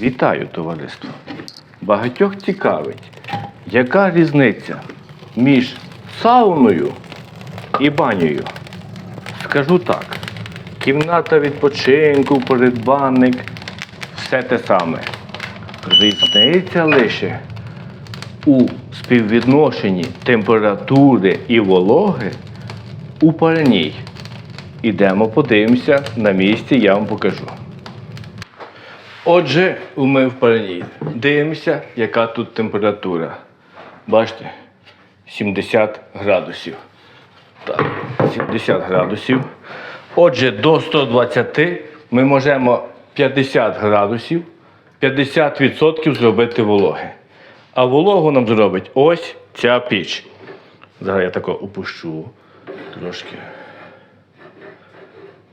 Вітаю, товариство! Багатьох цікавить, яка різниця між сауною і банею. Скажу так: кімната відпочинку, передбанник все те саме. Різниця лише у співвідношенні температури і вологи у парній. Ідемо подивимося на місці, я вам покажу. Отже, ми в парній. Дивимося, яка тут температура. Бачите, 70 градусів. Так, 70 градусів. Отже, до 120 ми можемо 50 градусів, 50% зробити вологи. А вологу нам зробить ось ця піч. Зараз я тако опущу трошки.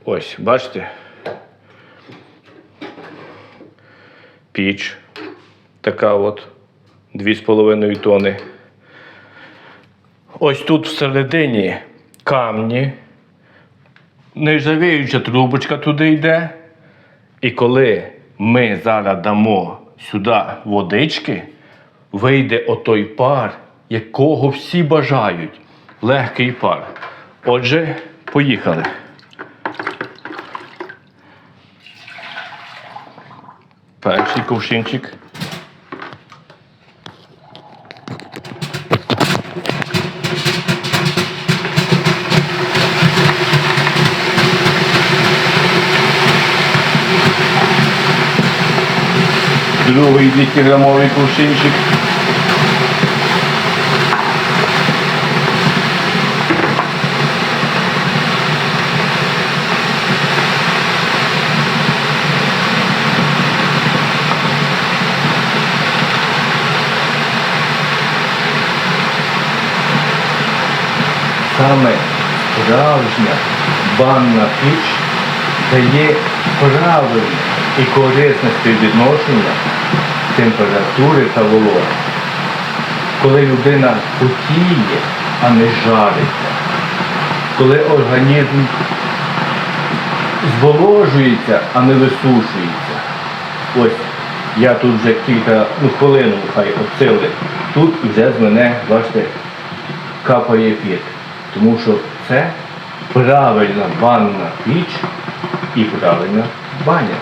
Ось, бачите? Піч. Така от 2,5 тони. Ось тут всередині камні. Нержавіюча трубочка туди йде. І коли ми зараз дамо сюди водички, вийде отой пар, якого всі бажають. Легкий пар. Отже, поїхали. Перший ковшинчик. Другий 200 грамовий кувшинчик. Саме справжня банна піч дає правильне і корисне співвідношення температури та вологи. Коли людина потіє, а не жариться, коли організм зволожується, а не висушується. Ось я тут вже кілька ну, хвилин хай обсили. Тут вже з мене, бачите, капає піт. Тому що це правильна банна піч і правильна баня.